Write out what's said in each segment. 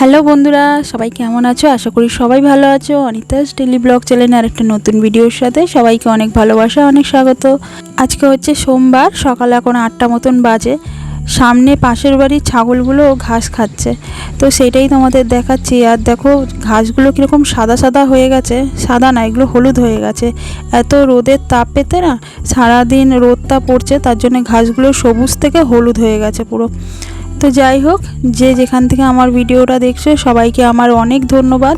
Hello বন্ধুরা, সবাই কেমন আছো? আশা করি সবাই ভালো আছো। অনিতাস ডেলি ব্লগ চ্যানেলে আর একটা নতুন ভিডিওর সাথে সবাইকে অনেক ভালোবাসা, অনেক স্বাগত। আজকে হচ্ছে সোমবার, সকাল এখন আটটা মতন বাজে। সামনে পাশের বাড়ির ছাগলগুলো ঘাস খাচ্ছে। তো সেটাই তোমাদের দেখাচ্ছি। আর দেখো, ঘাসগুলো কীরকম সাদা সাদা হয়ে গেছে। সাদা না, এগুলো হলুদ হয়ে গেছে। এত রোদের তাপ পেতে না, সারাদিন রোদটা পড়ছে, তার জন্য ঘাসগুলো সবুজ থেকে হলুদ হয়ে গেছে পুরো। তো যাই হোক, যে যেখান থেকে আমার ভিডিওটা দেখছ, সবাইকে আমার অনেক ধন্যবাদ।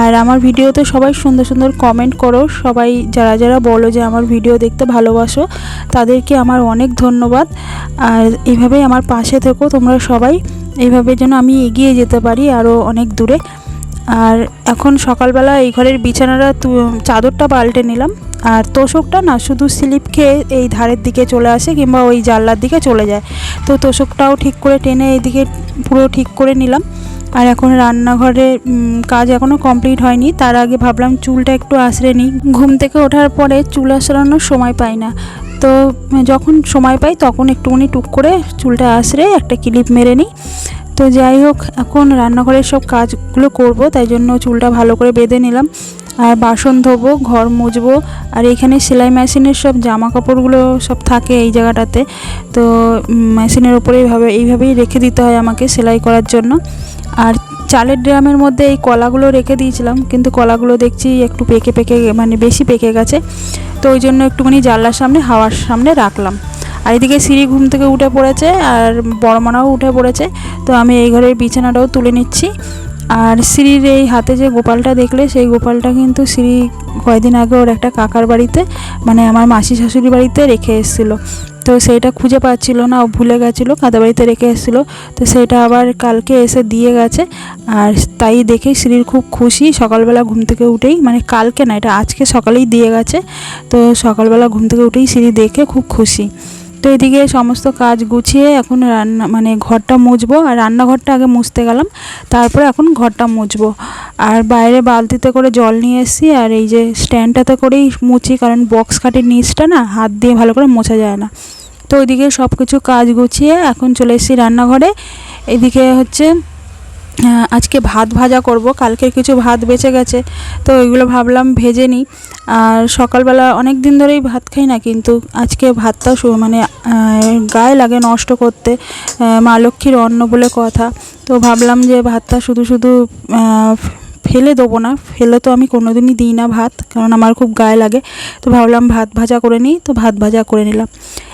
আর আমার ভিডিওতে সবাই সুন্দর সুন্দর কমেন্ট করো। সবাই যারা যারা বলো যে আমার ভিডিও দেখতে ভালোবাসো, তাদেরকে আমার অনেক ধন্যবাদ। আর এভাবেই আমার পাশে থেকো তোমরা সবাই। এইভাবে যেন আমি এগিয়ে যেতে পারি আরও অনেক দূরে। আর এখন সকালবেলা এই ঘরের বিছানাটা চাদরটা পাল্টে নিলাম। আর তোষকটা না শুধু স্লিপ খেয়ে এই ধারের দিকে চলে আসে কিংবা ওই জানলার দিকে চলে যায়। তো তোষকটাও ঠিক করে টেনে এইদিকে পুরো ঠিক করে নিলাম। আর এখন রান্নাঘরে কাজ এখনও কমপ্লিট হয়নি। তার আগে ভাবলাম চুলটা একটু আশ্রে নিই। ঘুম থেকে ওঠার পরে চুল আশ্রানোর সময় পাই না। তো যখন সময় পাই তখন একটুখানি টুক করে চুলটা আশ্রে একটা ক্লিপ মেরে নিই। তো যাই হোক, এখন রান্নাঘরের সব কাজগুলো করব, তাই জন্য চুলটা ভালো করে বেঁধে নিলাম। আর বাসন ধোবো, ঘর মুছবো, আর এখানে সেলাই মেশিনের সব জামা কাপড়গুলো সব থাকে এই জায়গাটাতে। তো মেশিনের ওপরে এইভাবে, এইভাবেই রেখে দিতে হয় আমাকে সেলাই করার জন্য। আর চালের ড্রামের মধ্যে এই কলাগুলো রেখে দিয়েছিলাম, কিন্তু কলাগুলো দেখছি একটু পেকে পেকে মানে বেশি পেকে গেছে। তো ওই জন্য একটুখানি জানলার সামনে, হাওয়ার সামনে রাখলাম। আর এদিকে সিঁড়ি ঘুম থেকে উঠে পড়েছে আর বড়মানাও উঠে পড়েছে। তো আমি এই ঘরের বিছানাটাও তুলে নিচ্ছি। আর সিঁড়ির এই হাতে যে গোপালটা দেখলে, সেই গোপালটা কিন্তু সিঁড়ি কয়েকদিন আগে ওর একটা কাকার বাড়িতে মানে আমার মাসি শাশুড়ি বাড়িতে রেখে এসেছিল। তো সেইটা খুঁজে পাচ্ছিল না, ও ভুলে গেছিল কাদা বাড়িতে রেখে এসেছিল। তো সেটা আবার কালকে এসে দিয়ে গেছে। আর তাই দেখে সিঁড়ির খুব খুশি, সকালবেলা ঘুম থেকে উঠেই মানে কালকে না, এটা আজকে সকালেই দিয়ে গেছে। তো সকালবেলা ঘুম থেকে উঠেই সিঁড়ি দেখে খুব খুশি। তো এদিকে সমস্ত কাজ গুছিয়ে এখন রান্না মানে ঘরটা মুছবো। আর রান্নাঘরটা আগে মুছতে গেলাম, তারপরে এখন ঘরটা মুছবো। আর বাইরে বালতিতে করে জল নিয়ে এসেছি, আর এই যে স্ট্যান্ডটাতে করেই মুছি, কারণ বক্স খাটির নিচটা না, হাত দিয়ে ভালো করে মোছা যায় না। তো ওইদিকে সব কিছু কাজ গুছিয়ে এখন চলে এসেছি রান্নাঘরে। এদিকে হচ্ছে আজকে ভাত ভাজা করব, কালকের কিছু ভাত বেঁচে গেছে, তো ওইগুলো ভাবলাম ভেজে নিই। আর সকালবেলা অনেক দিন ধরেই ভাত খাই না, কিন্তু আজকে ভাতটা মানে গায়ে লাগে নষ্ট করতে মা লক্ষ্মীর অন্ন বলে কথা। তো ভাবলাম যে ভাতটা শুধু শুধু ফেলে দেবো না, ফেলে তো আমি কোনোদিনই দিই না ভাত, কারণ আমার খুব গায়ে লাগে। তো ভাবলাম ভাত ভাজা করে নিই, তো ভাত ভাজা করে নিলাম।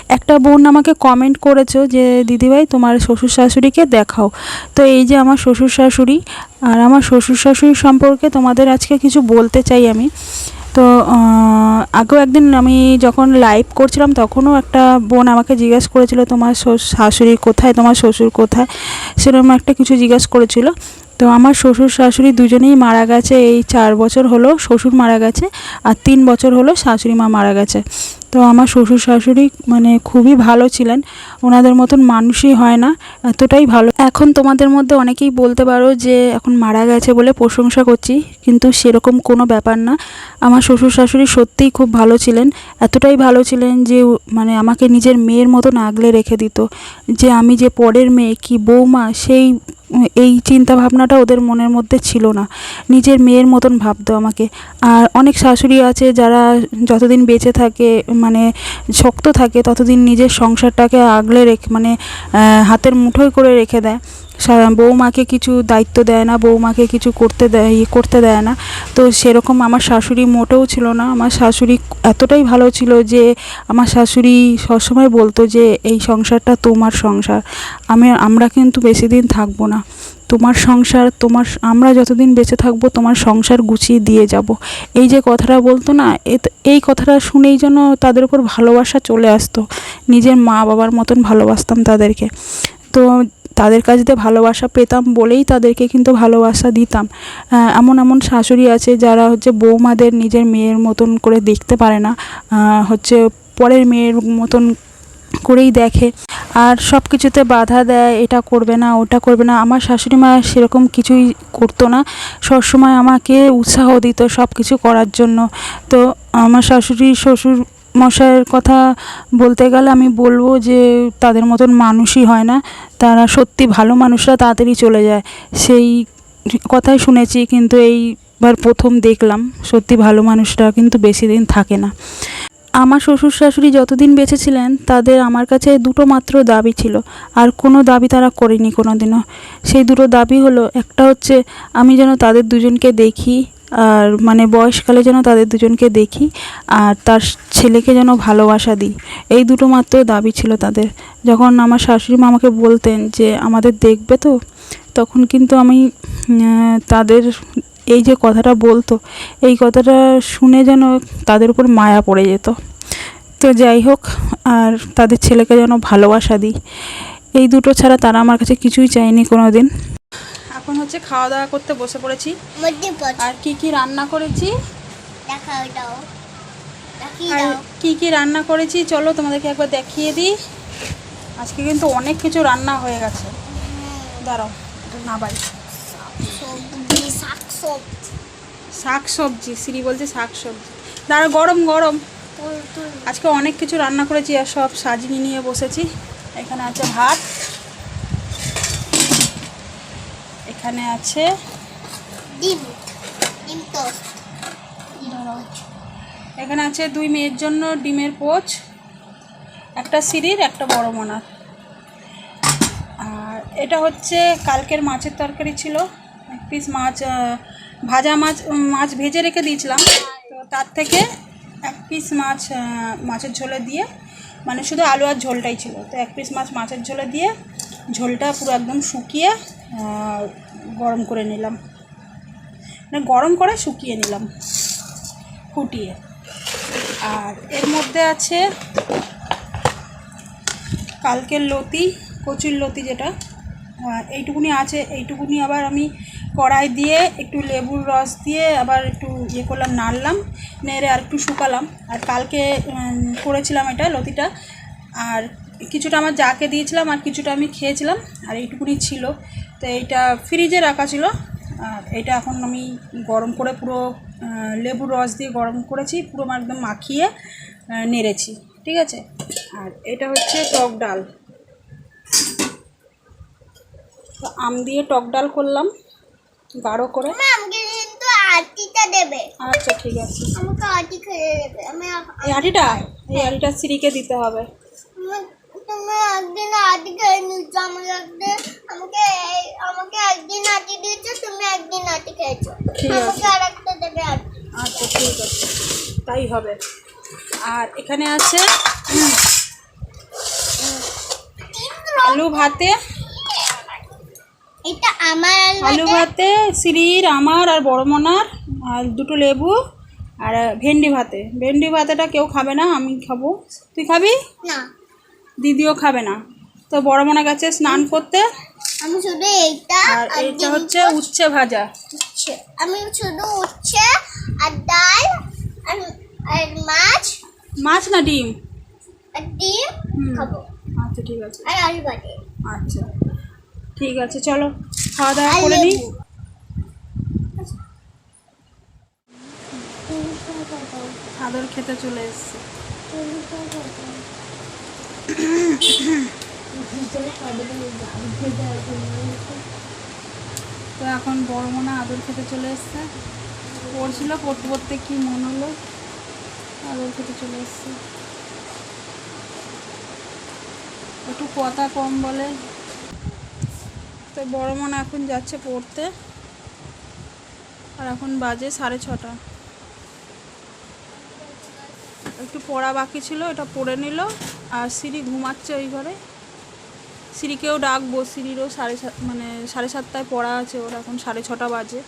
একটা বোন আমাকে কমেন্ট করেছ যে, দিদিভাই, তোমার শ্বশুর শাশুড়িকে দেখাও। তো এই যে আমার শ্বশুর শাশুড়ি আর আমার শ্বশুর শাশুড়ি সম্পর্কে তোমাদের আজকে কিছু বলতে চাই আমি। তো আগেও একদিন আমি যখন লাইভ করছিলাম, তখনও একটা বোন আমাকে জিজ্ঞেস করেছিল, তোমার শাশুড়ি কোথায়? তোমার শ্বশুর কোথায়? সেরকম একটা কিছু জিজ্ঞেস করেছিল। তো আমার শ্বশুর শাশুড়ি দুজনেই মারা গেছে। এই চার বছর হলো শ্বশুর মারা গেছে আর তিন বছর হলো শাশুড়ি মা মারা গেছে। তো আমার শ্বশুর শাশুড়ি মানে খুবই ভালো ছিলেন। ওনাদের মতন মানুষই হয় না, এতটাই ভালো। এখন তোমাদের মধ্যে অনেকেই বলতে পারো যে, এখন মারা গেছে বলে প্রশংসা করছি, কিন্তু সেরকম কোনো ব্যাপার না। আমার শ্বশুর শাশুড়ি সত্যিই খুব ভালো ছিলেন, এতটাই ভালো ছিলেন যে মানে আমাকে নিজের মেয়ের মতন আগলে রেখে দিত। যে আমি যে পরের মেয়ে, কি বৌমা, সেই, এই চিন্তা ভাবনাটা ওদের মনের মধ্যে ছিল না। নিজের মেয়ের মতন ভাবতো আমাকে। আর অনেক শাশুড়ি আছে যারা যতদিন বেঁচে থাকে মানে শক্ত থাকে ততদিন নিজের সংসারটাকে আগলে রেখে মানে হাতের মুঠোয় করে রেখে দেয়। সা- বৌমাকে কিছু দায়িত্ব দেয় না, বৌমাকে কিছু করতে দেয় ইয়ে করতে দেয় না। তো সেরকম আমার শাশুড়ি মোটেও ছিল না। আমার শাশুড়ি এতটাই ভালো ছিল যে, আমার শাশুড়ি সবসময় বলতো যে, এই সংসারটা তোমার সংসার। আমি, আমরা কিন্তু বেশি দিন থাকব না। তোমার সংসার, তোমার, আমরা যতদিন বেঁচে থাকব, তোমার সংসার গুছিয়ে দিয়ে যাব। এই যে কথাটা বলতো না এই কথাটা শুনেই যেন তাদের উপর ভালোবাসা চলে আসতো। নিজের মা বাবার মতন ভালোবাসতাম তাদেরকে। তো তাদের কাছ থেকে ভালোবাসা পেতাম বলেই তাদেরকে কিন্তু ভালোবাসা দিতাম। এমন এমন শাশুড়ি আছে যারা হচ্ছে বৌমাদের নিজের মেয়ের মতন করে দেখতে পারে না। হচ্ছে পরের মেয়ের মতন করেই দেখে। আর সব কিছুতে বাধা দেয়, এটা করবে না, ওটা করবে না। আমার শাশুড়ি মা সেরকম কিছুই করতো না। সবসময় আমাকে উৎসাহ দিত সব কিছু করার জন্য। তো আমার শাশুড়ি শ্বশুর মশাইয়ের কথা বলতে গেলে আমি বলব যে তাদের মতন মানুষই হয় না। তারা সত্যি ভালো মানুষরা তাড়াতাড়ি চলে যায়। সেই কথাই শুনেছি কিন্তু এইবার প্রথম দেখলাম সত্যি ভালো মানুষরা কিন্তু বেশি দিন থাকে না। আমার শ্বশুর শাশুড়ি যতদিন বেঁচে ছিলেন তাদের আমার কাছে দুটো মাত্র দাবি ছিল। আর কোনো দাবি তারা করেনি কোনো দিনও সেই দুটো দাবি হলো, একটা হচ্ছে আমি যেন তাদের দুজনকে দেখি আর মানে বয়সকালে যেন তাদের দুজনকে দেখি আর তার ছেলেকে যেন ভালোবাসা দিই। এই দুটো মাত্র দাবি ছিল তাদের। যখন আমার শাশুড়ি মা আমাকে বলতেন যে, আমাদের দেখবে তো? তখন কিন্তু আমি তাদের এই যে কথাটা বলতো, এই কথাটা শুনে যেন তাদের উপর মায়া পড়ে যেত। তো যাই হোক, আর তাদের ছেলেকে যেন ভালোবাসা দিই। এই দুটো ছাড়া তারা আমার কাছে কিছুই চায়নি কোনো দিন এখন হচ্ছে খাওয়া দাওয়া করতে বসে পড়েছি। আর কি কি রান্না করেছি? আর কি কি রান্না করেছি চলো তোমাদেরকে একবার দেখিয়ে দিই। আজকে কিন্তু অনেক কিছু রান্না হয়ে গেছে। দাঁড়াও না সবজি শাক সবজি শ্রী বলছে শাক সবজি দাঁড়া গরম। গরম আজকে অনেক কিছু রান্না করেছি আর সব সাজিয়ে নিয়ে বসেছি। এখানে আছে ভাত। এখানে আছে ডিম ডিম টোস্ট। এখানে আছে দুই মেয়ের জন্য ডিমের পোচ একটা সিঁড়ির একটা বড় মোনার। আর এটা হচ্ছে কালকের মাছের তরকারি ছিল। এক পিস মাছ ভাজা মাছ মাছ ভেজে রেখে দিয়েছিলাম। তো তার থেকে এক পিস মাছ মাছের ঝোলে দিয়ে মানে শুধু আলু আর ঝোলটাই ছিল। তো এক পিস মাছ মাছের ঝোলে দিয়ে ঝোলটা পুরো একদম শুকিয়ে গরম করে নিলাম। মানে গরম করে শুকিয়ে নিলাম। ফুটিয়ে। আর এর মধ্যে আছে কালকের লতি, কচুর লতি যেটা। এইটুকুনি আছে, এইটুকুনি আবার আমি কড়াই দিয়ে একটু লেবুর রস দিয়ে আবার একটু ইয়ে করলাম, নাড়লাম, নেড়ে আর একটু শুকালাম। আর কালকে করেছিলাম এটা লতিটা। আর কিছুটা আমার যাকে দিয়েছিলাম, আর কিছুটা আমি খেয়েছিলাম। আর এইটুকুনি ছিল। তো এইটা ফ্রিজে রাখা ছিল। আর এটা এখন আমি গরম করে পুরো লেবুর রস দিয়ে গরম করেছি পুরো একদম মাখিয়ে নেড়েছি ঠিক আছে? আর এটা হচ্ছে টক ডাল। তো আম দিয়ে টক ডাল করলাম গাঢ় করে। আটিটা দেবে। আচ্ছা ঠিক আছে। আমাকে আটি খেয়ে দেবে। আমি এই হাঁটিটা এই হাঁটিটা সিঁড়িকে দিতে হবে। আমি- তুমি একদিন আটি খেয়ে নিচ্ছ আমাকে একদিন আমাকে এই- আমাকে একদিন আটি দিয়েছ তুমি একদিন আটি খেয়েছো ঠিক আছে। আমাকে আর একটা দেবে আটি আচ্ছা ঠিক আছে তাই হবে। আর এখানে আছে আলু ভাতে। এটা আমার আলু ভাতে। সিঁড়ির আমার আর বড় মনার আর দুটো লেবু আর ভেন্ডি ভাতে। ভেন্ডি ভাতেটা কেউ খাবে না আমি খাব। তুই খাবি? না। দিদিও খাবে না। তো বড় মনা গেছে স্নান করতে। আমি শুধু এইটা আর এইটা হচ্ছে উচ্ছে ভাজা। উচ্ছে। আমি শুধু উচ্ছে আর ডাল আর আর মাছ? মাছ না ডিম? আর ডিম খাব। আচ্ছা ঠিক আছে। আর আলু বাটে আচ্ছা ঠিক আছে চলো খাওয়া দাওয়া করে নিই। আদর খেতে চলে এসছে। তো এখন বড় মনে আদর খেতে চলে এসছে। পড়ছিল পড়তে পড়তে কি মন হলো? আদর খেতে চলে এসছে একটু কথা কম বলে। তো বড় মনে এখন যাচ্ছে পড়তে। আর এখন বাজে সাড়ে ছটা। একটু পড়া বাকি ছিল, এটা পড়ে নিল। আর সিঁড়ি ঘুমাচ্ছে ওই ঘরে। সিঁড়িকেও ডাকবো, সিঁড়িরও সাড়ে মানে সাড়ে সাতটায় পড়া আছে ওর, এখন সাড়ে ছটা বাজে।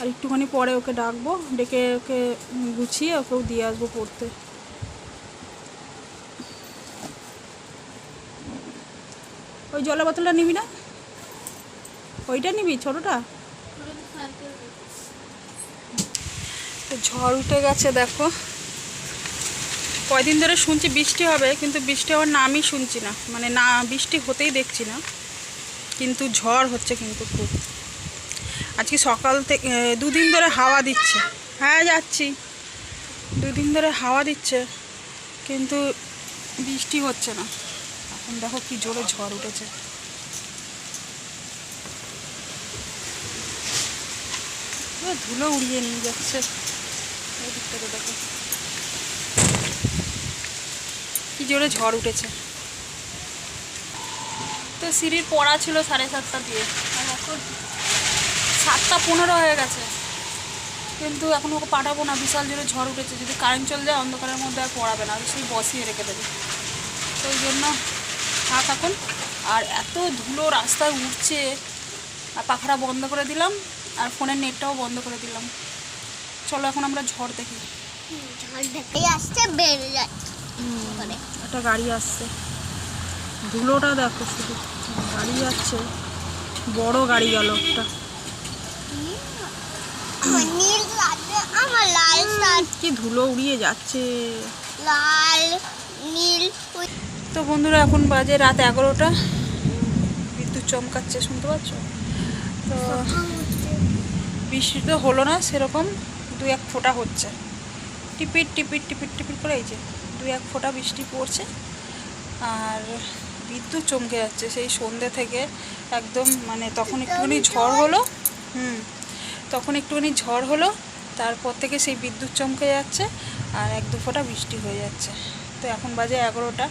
আর একটুখানি পরে ওকে ডাকবো, ডেকে ওকে গুছিয়ে ওকেও দিয়ে আসব পড়তে। ওই জলের বোতলটা নিবি না? ওইটা নিবি, ছোটোটা? ঝড় উঠে গেছে, দেখো। কয়দিন ধরে শুনছি বৃষ্টি হবে, কিন্তু বৃষ্টি হওয়ার নামই শুনছি না। মানে না, বৃষ্টি হতেই দেখছি না। কিন্তু ঝড় হচ্ছে কিন্তু খুব। আজকে সকাল থেকে দুদিন ধরে হাওয়া দিচ্ছে। হ্যাঁ যাচ্ছি। দুদিন ধরে হাওয়া দিচ্ছে, কিন্তু বৃষ্টি হচ্ছে না। এখন দেখো কি জোরে ঝড় উঠেছে। ধুলো উড়িয়ে নিয়ে যাচ্ছে। দেখো। কি জোরে ঝড় উঠেছে। তো সিঁড়ির পড়া ছিল সাড়ে সাতটা দিয়ে। সাতটা পনেরো হয়ে গেছে। কিন্তু এখন ওকে পাঠাবো না বিশাল জোরে ঝড় উঠেছে। যদি কারেন্ট চলে যায় অন্ধকারের মধ্যে আর পড়াবে না সেই বসিয়ে রেখে দেবে। তো ওই জন্য থাক এখন। আর এত ধুলো রাস্তায় উঠছে আর পাখাটা বন্ধ করে দিলাম আর ফোনের নেটটাও বন্ধ করে দিলাম। চলো এখন আমরা ঝড় দেখি। আসছে বেড়ে যাচ্ছে। একটা গাড়ি আসছে। ধুলোটা দেখো শুধু। গাড়ি যাচ্ছে। বড় গাড়ি গেল একটা। আমার লাল কি ধুলো উড়িয়ে যাচ্ছে। লাল নীল তো বন্ধুরা, এখন বাজে রাত এগারোটা। বিদ্যুৎ চমকাচ্ছে, শুনতে পাচ্ছ? তো বৃষ্টি তো হলো না, সেরকম দু এক ফোঁটা হচ্ছে। টিপিট টিপিট টিপিট টিপিট করে এই যে দু এক ফোঁটা বৃষ্টি পড়ছে। আর বিদ্যুৎ চমকে যাচ্ছে। সেই সন্ধ্যে থেকে একদম মানে তখন একটুখানি ঝড় হলো। হুম। তখন একটুখানি ঝড় হলো, তারপর থেকে সেই বিদ্যুৎ চমকে যাচ্ছে আর এক দু ফোঁটা বৃষ্টি হয়ে যাচ্ছে। তো এখন বাজে এগারোটা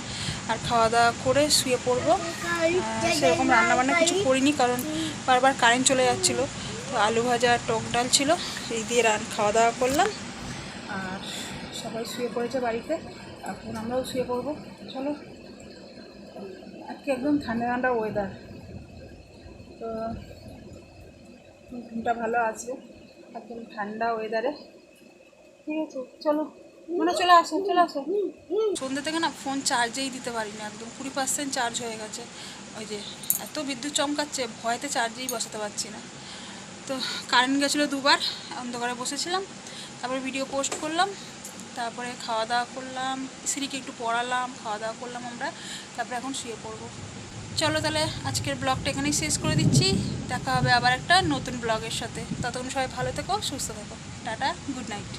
আর খাওয়া দাওয়া করে শুয়ে পড়ব। সেরকম রান্নাবান্না কিছু করিনি কারণ বারবার কারেন্ট চলে যাচ্ছিল। তো আলু ভাজা, টক ডাল ছিল, এই দিয়ে রান খাওয়া দাওয়া করলাম। আর সবাই শুয়ে পড়েছে বাড়িতে, এখন আমরাও শুয়ে পড়ব। চলো, আজকে একদম ঠান্ডা ঠান্ডা ওয়েদার তো ঘুমটা ভালো আছে একদম ঠান্ডা ওয়েদারে ঠিক আছে, চলো। মানে চলে আসো চলে আসো। সন্ধ্যে থেকে না ফোন চার্জেই দিতে পারি না একদম, কুড়ি পার্সেন্ট চার্জ হয়ে গেছে। ওই যে, এত বিদ্যুৎ চমকাচ্ছে, ভয়তে চার্জেই বসাতে পারছি না। তো কারেন্ট গেছিল দুবার, অন্ধকারে বসেছিলাম, তারপরে ভিডিও পোস্ট করলাম, তারপরে খাওয়া দাওয়া করলাম, সিঁড়িকে একটু পড়ালাম খাওয়া দাওয়া করলাম আমরা, তারপরে এখন শুয়ে পড়ব। চলো তাহলে আজকের ব্লগটা এখানেই শেষ করে দিচ্ছি। দেখা হবে আবার একটা নতুন ব্লগের সাথে। ততক্ষণ সবাই ভালো থেকো, সুস্থ থেকো। Tata, good night.